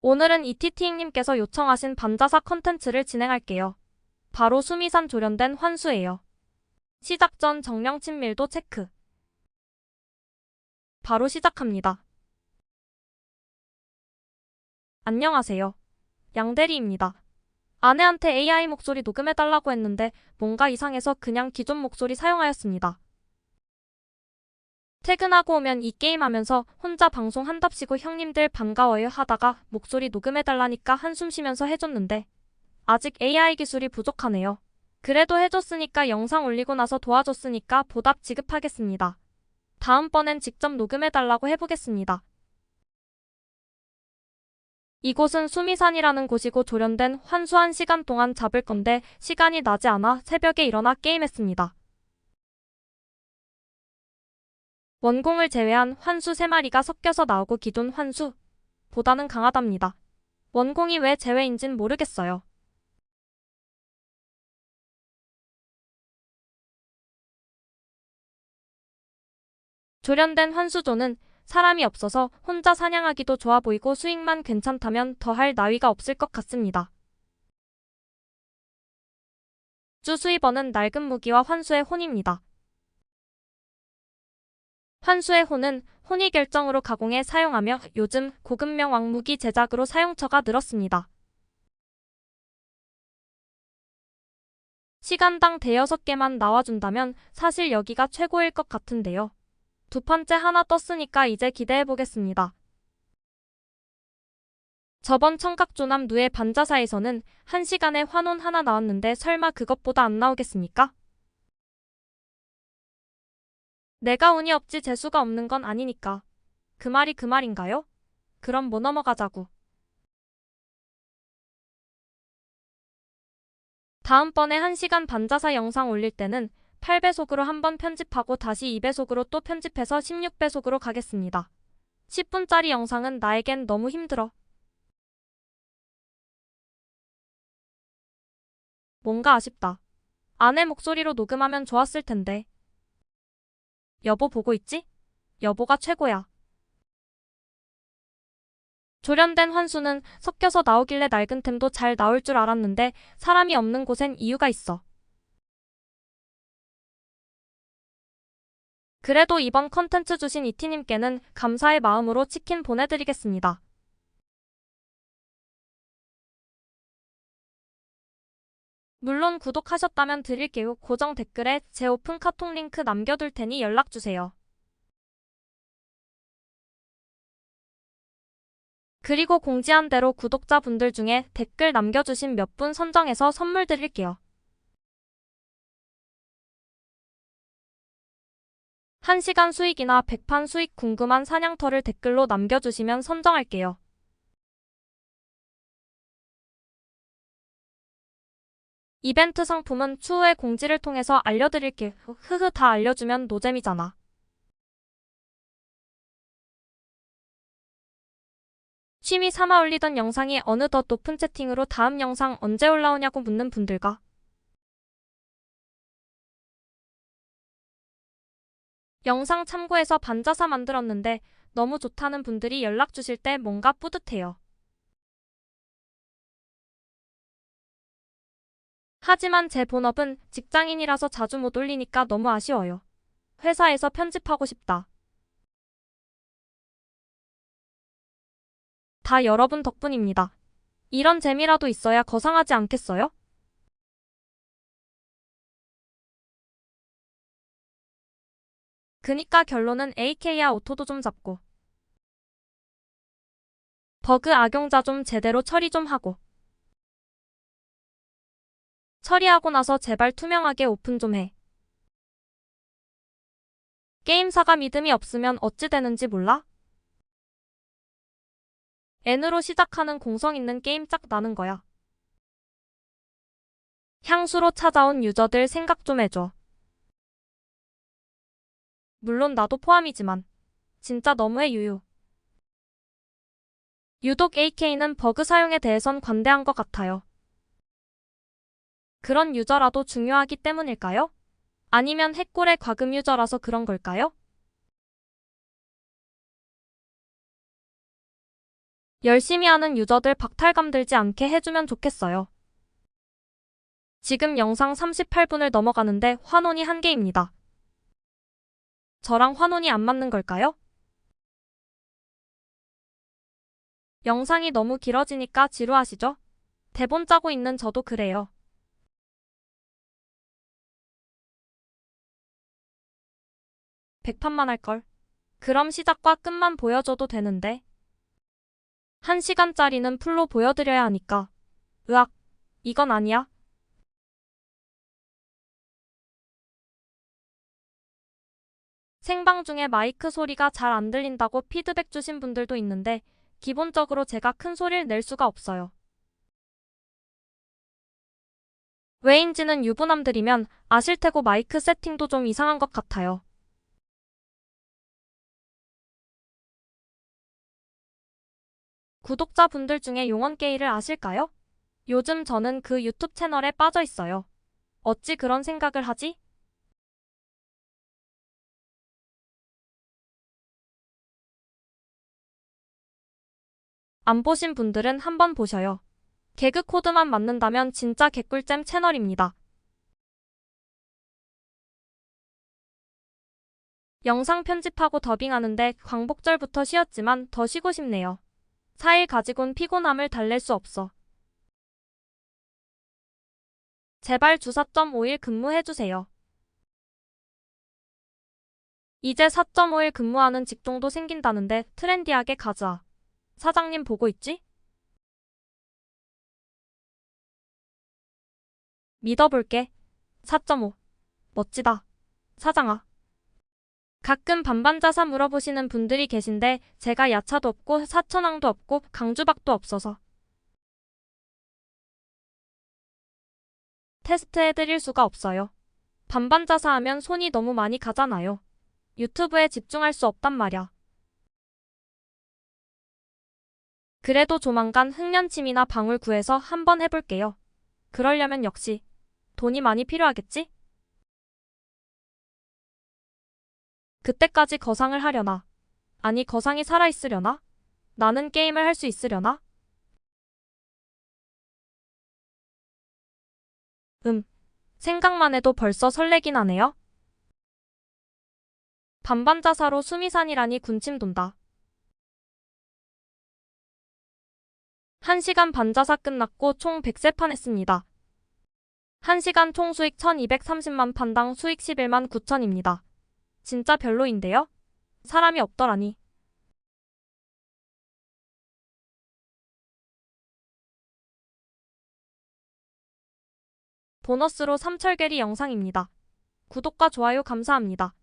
오늘은 이티티잉님께서 요청하신 반자사 컨텐츠를 진행할게요. 바로 수미산 조련된 환수예요. 시작 전 정령 친밀도 체크. 바로 시작합니다. 안녕하세요. 양대리입니다. 아내한테 AI 목소리 녹음해달라고 했는데 뭔가 이상해서 그냥 기존 목소리 사용하였습니다. 퇴근하고 오면 이 게임 하면서 혼자 방송 한답시고 형님들 반가워요 하다가 목소리 녹음해달라니까 한숨 쉬면서 해줬는데 아직 AI 기술이 부족하네요. 그래도 해줬으니까 영상 올리고 나서 도와줬으니까 보답 지급하겠습니다. 다음번엔 직접 녹음해달라고 해보겠습니다. 이곳은 수미산이라는 곳이고 조련된 환수 한 시간 동안 잡을 건데 시간이 나지 않아 새벽에 일어나 게임했습니다. 원공을 제외한 환수 3마리가 섞여서 나오고 기존 환수 보다는 강하답니다. 원공이 왜 제외인진 모르겠어요. 조련된 환수조는 사람이 없어서 혼자 사냥하기도 좋아 보이고 수익만 괜찮다면 더할 나위가 없을 것 같습니다. 주 수입원은 낡은 무기와 환수의 혼입니다. 환수의 혼은 혼이 결정으로 가공해 사용하며 요즘 고급명 왕무기 제작으로 사용처가 늘었습니다. 시간당 대여섯 개만 나와준다면 사실 여기가 최고일 것 같은데요. 두 판째 하나 떴으니까 이제 기대해보겠습니다. 저번 청각조남 누의 반자사에서는 한시간에 환혼 하나 나왔는데 설마 그것보다 안 나오겠습니까? 내가 운이 없지 재수가 없는 건 아니니까. 그 말이 그 말인가요? 그럼 뭐 넘어가자고. 다음번에 1시간 반자사 영상 올릴 때는 8배속으로 한번 편집하고 다시 2배속으로 또 편집해서 16배속으로 가겠습니다. 10분짜리 영상은 나에겐 너무 힘들어. 뭔가 아쉽다. 아내 목소리로 녹음하면 좋았을 텐데. 여보 보고 있지? 여보가 최고야. 조련된 환수는 섞여서 나오길래 낡은 템도 잘 나올 줄 알았는데 사람이 없는 곳엔 이유가 있어. 그래도 이번 컨텐츠 주신 이티님께는 감사의 마음으로 치킨 보내드리겠습니다. 물론 구독하셨다면 드릴게요. 고정 댓글에 제 오픈 카톡 링크 남겨둘 테니 연락주세요. 그리고 공지한 대로 구독자분들 중에 댓글 남겨주신 몇 분 선정해서 선물 드릴게요. 1시간 수익이나 100판 수익 궁금한 사냥터를 댓글로 남겨주시면 선정할게요. 이벤트 상품은 추후에 공지를 통해서 알려드릴게. 흐흐 다 알려주면 노잼이잖아. 취미 삼아 올리던 영상이 어느덧 높은 채팅으로 다음 영상 언제 올라오냐고 묻는 분들과 영상 참고해서 반자사 만들었는데 너무 좋다는 분들이 연락 주실 때 뭔가 뿌듯해요. 하지만 제 본업은 직장인이라서 자주 못 올리니까 너무 아쉬워요. 회사에서 편집하고 싶다. 다 여러분 덕분입니다. 이런 재미라도 있어야 거상하지 않겠어요? 그니까 결론은 AK야 오토도 좀 잡고 버그 악용자 좀 제대로 처리 좀 하고 처리하고 나서 제발 투명하게 오픈 좀 해. 게임사가 믿음이 없으면 어찌 되는지 몰라? N으로 시작하는 공성 있는 게임 짝 나는 거야. 향수로 찾아온 유저들 생각 좀 해줘. 물론 나도 포함이지만 진짜 너무해 유유. 유독 AK는 버그 사용에 대해선 관대한 것 같아요. 그런 유저라도 중요하기 때문일까요? 아니면 핵골의 과금 유저라서 그런 걸까요? 열심히 하는 유저들 박탈감 들지 않게 해주면 좋겠어요. 지금 영상 38분을 넘어가는데 환혼이 한 개입니다. 저랑 환혼이 안 맞는 걸까요? 영상이 너무 길어지니까 지루하시죠? 대본 짜고 있는 저도 그래요. 백판만 할걸. 그럼 시작과 끝만 보여줘도 되는데. 한 시간짜리는 풀로 보여드려야 하니까. 으악, 이건 아니야. 생방 중에 마이크 소리가 잘 안 들린다고 피드백 주신 분들도 있는데, 기본적으로 제가 큰 소리를 낼 수가 없어요. 왜인지는 유부남들이면 아실 테고 마이크 세팅도 좀 이상한 것 같아요. 구독자분들 중에 용원게이를 아실까요? 요즘 저는 그 유튜브 채널에 빠져 있어요. 어찌 그런 생각을 하지? 안 보신 분들은 한번 보셔요. 개그 코드만 맞는다면 진짜 개꿀잼 채널입니다. 영상 편집하고 더빙하는데 광복절부터 쉬었지만 더 쉬고 싶네요. 4일 가지곤 피곤함을 달랠 수 없어. 제발 주 4.5일 근무해주세요. 이제 4.5일 근무하는 직종도 생긴다는데 트렌디하게 가자. 사장님 보고 있지? 믿어볼게. 4.5. 멋지다. 사장아. 가끔 반반자사 물어보시는 분들이 계신데 제가 야차도 없고 사천왕도 없고 강주박도 없어서 테스트 해드릴 수가 없어요. 반반자사 하면 손이 너무 많이 가잖아요. 유튜브에 집중할 수 없단 말야. 그래도 조만간 흑년침이나 방울 구해서 한번 해볼게요. 그러려면 역시 돈이 많이 필요하겠지? 그때까지 거상을 하려나? 아니, 거상이 살아있으려나? 나는 게임을 할 수 있으려나? 음, 생각만 해도 벌써 설레긴 하네요. 반반자사로 수미산이라니 군침 돈다. 1시간 반자사 끝났고 총 100세판 했습니다. 1시간 총 수익 1230만 판당 수익 11만 9천입니다. 진짜 별로인데요? 사람이 없더라니. 보너스로 삼철계리 영상입니다. 구독과 좋아요 감사합니다.